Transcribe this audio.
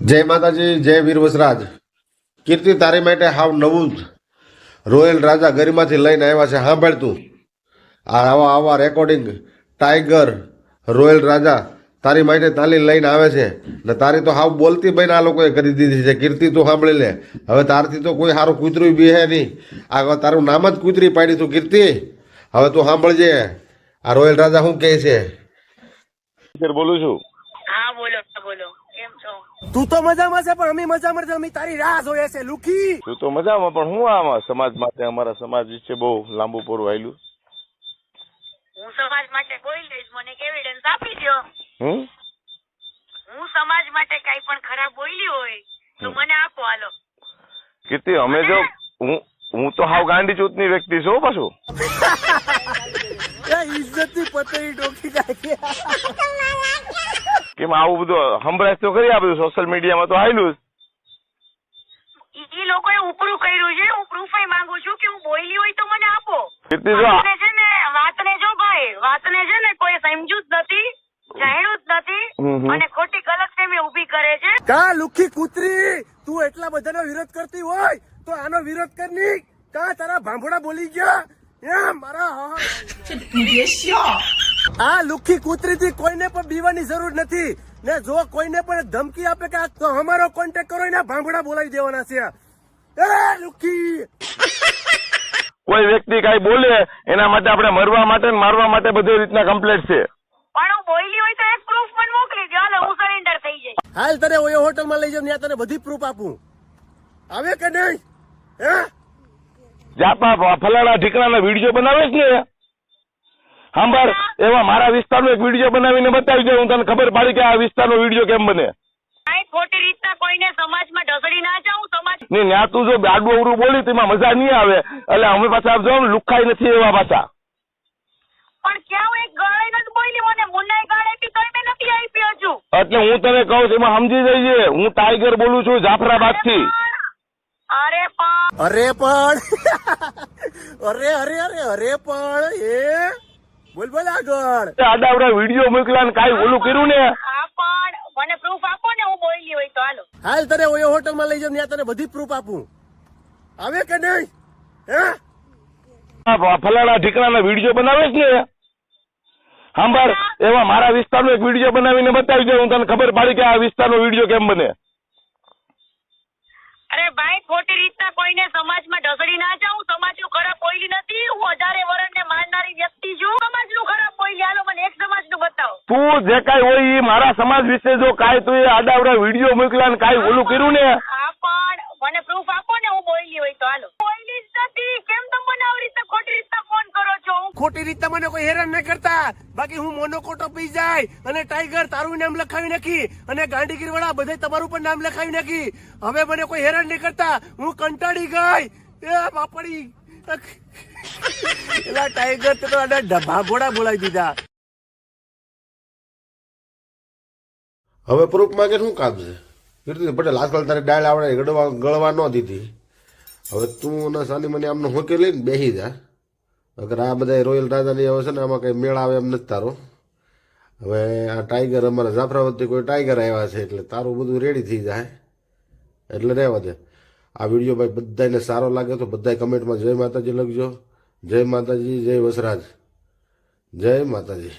જય માતાજી, જય વીર વસરાજ. કીર્તિ તારી માટે હાવ નવું જ. રોયલ રાજા ગરિમાથી લઈને આવ્યા છે, સાંભળ તું. આવા આવા રેકોર્ડિંગ ટાઈગર રોયલ રાજા તારી માટે તાલી લઈને આવે છે. ને તારી તો હાવ બોલતી બહેન આ લોકોએ કરી દીધી છે. કીર્તિ, તું સાંભળી લે. હવે તારથી તો કોઈ સારું કૂતરું બી હે નહીં. આ તારું નામ જ કૂતરી પાડી તું, કીર્તિ. હવે તું સાંભળજે. આ રોયલ રાજા શું કહે છે? બોલું છું. કેમ છો. તું તો મજામાં છે પણ અમે મજામાં છે અમે તારી રાહ જોઈએ છે લુખી. તું તો મજામાં પણ હું આમાં સમાજ માટે અમારા સમાજ વિશે બહુ લાંબુ પોરું આવેલું હું સમાજ માટે બોલી લઈશ મને એવિડન્સ આપી દો હમ? હું સમાજ માટે કઈ પણ ખરાબ બોલી હોય તો મને આપો હાલો. કીર્તિ અમે જો હું હું તો હાવ ગાંડી ચૂતની વ્યક્તિ છું હો પાછું. ઇજ્જત ની પતરી ડોકી નાખી. કેમ આવું બધું સંભળાય તો કરી આ બધું સોશિયલ મીડિયામાં તો આવેલું જ. ઈ ઈ લોકોએ ઉપરું કર્યું છે. હું પ્રૂફ માંગુ છું કે હું બોલી હોય તો મને આપો. વાતને છે ને વાતને જો ભાઈ વાતને છે ને કોઈ સમજ્યું જ નથી જાણ્યું જ નથી અને ખોટી ગલતફહેમી ઊભી કરે છે. કા લુખી કૂતરી? તું એટલા બધાનો વિરોધ કરતી હોય તો આનો વિરોધ કરની. કા તારા ભાંભોડા બોલી ગયા? એમ મારા હા. આ લુખી કૂતરીથી કોઈને પણ બીવાની જરૂર નથી. ને જો કોઈને પણ ધમકી આપે કે તો અમારો કોન્ટેક્ટ કરો એના ભાંભડા બોલાવી દેવાના છે. એ લુખી! કોઈ વ્યક્તિ કઈ બોલે એના માટે આપણે મરવા માટે મારવા માટે બધી રીતના કમ્પ્લેટ છે. પણ હું બોલી હોય તો એક પ્રૂફ પણ મોકલી દો હાલો હું સરેન્ડર થઈ જઈશ. હાલ તને ઓયો હોટલમાં લઈ જાઉં ત્યાં તને બધી પ્રૂફ આપું. આવે કે નહીં? હે? જાપા ફલાણા ઠીકણાના વીડિયો બનાવે છે? ને સાંભળ એવા મારા વિસ્તારનો એક વીડિયો બનાવીને બતાવી દે હું તને ખબર પાડી કે આ વિસ્તારનો વીડિયો કેમ બને? કાંઈ ખોટી રીતના કોઈને સમાજમાં ઢસડી ના જાઉં સમાજ ને ત્યાં તું જો આડું અવરું બોલી તેમાં મજા નહીં આવે. એટલે અમે પાછા જો લુખાઈ નથી એવા પાછા. પણ ક્યાં એક ગાળે નથી બોલી મને મુન્નાએ ગાળ આપી તોય મેં નથી આપી હજુ? એટલે હું તને કહું છું એમાં સમજી જઈએ. હું ટાઈગર બોલું છું જાફરાબાદથી અરે પણ અરે પણ અરે અરે અરે અરે પણ એ બોલ બોલ આગળ. વીડિયો મોકલ્યા ને કાંઈ ઓલું કર્યું ને? મને પ્રૂફ આપો ને હું બોલી હોય તો હાલો. હાલ તને ઓયો હોટલમાં લઈ જાઉં ત્યાં તને બધી પ્રૂફ આપું. આવે કે નહીં? હે? ફલાણા ઠીકણાના વીડિયો બનાવે છે ને? સાંભળ એવા મારા વિસ્તારનો એક વીડિયો બનાવીને બતાવી દે હું તને ખબર પાડી કે આ વિસ્તારનો વીડિયો કેમ બને. અરે ભાઈ ખોટી રીતના કોઈને સમાજમાં ઢસડી ના જાઉં સમાજનું ખરાબ બોલી નથી હું હજારે વર્ષને માનનારી વ્યક્તિ છું સમાજનું ખરાબ બોલી હાલો મને એક સમાજનું બતાવો તું જે કાંઈ હોય એ મારા સમાજ વિશે જો કાંઈ તું એ આડાવડા વીડિયો મોકલા ને કાંઈ ઓલું કર્યું ને? પણ મને પ્રૂફ આપો ને હું બોલી હોય તો હાલો. બોલી જ નથી. કેમ તમે મને આવી રીતે ખોટી રીતે ફોન કરો છો? હું ખોટી રીતે મને કોઈ હેરાન ન કરતા. બાકી હું મોનોકોટો પી જાય અને ટાઈગર તારું નામ લખાવી નાખી અને ગાંડીગીર વાળા બધે તમારું પણ નામ લખાવી નાખી. હવે મને કોઈ હેરાન નહીં કરતા. હું કંટાળી ગઈ. એ બાપડી. એલા ટાઈગર તે તો આડા ડબ્બા ઘોડા બોલાવી દીધા. હવે પ્રૂફ માંગે શું કામ છે? કીર્તિ પટેલ આજકાલ તારે ડાળ આવડે ગળવા ગળવા ન દીધી. હવે તું અને સાની મને આમનો હોકે લઈને બેસી જા. અગર આ બધા રોયલ રાજાની આવે છે ને આમાં કંઈ મેળ આવે એમ નથી તારો. હવે આ ટાઈગર અમારા જાફરાવતી કોઈ ટાઈગર આવ્યા છે એટલે તારું બધું રેડી થઈ જાય. એટલે રહેવા દે. આ વીડિયો ભાઈ બધાને સારો લાગે તો બધા કમેન્ટમાં જય માતાજી લખજો. જય માતાજી, જય વસરાજ. જય માતાજી.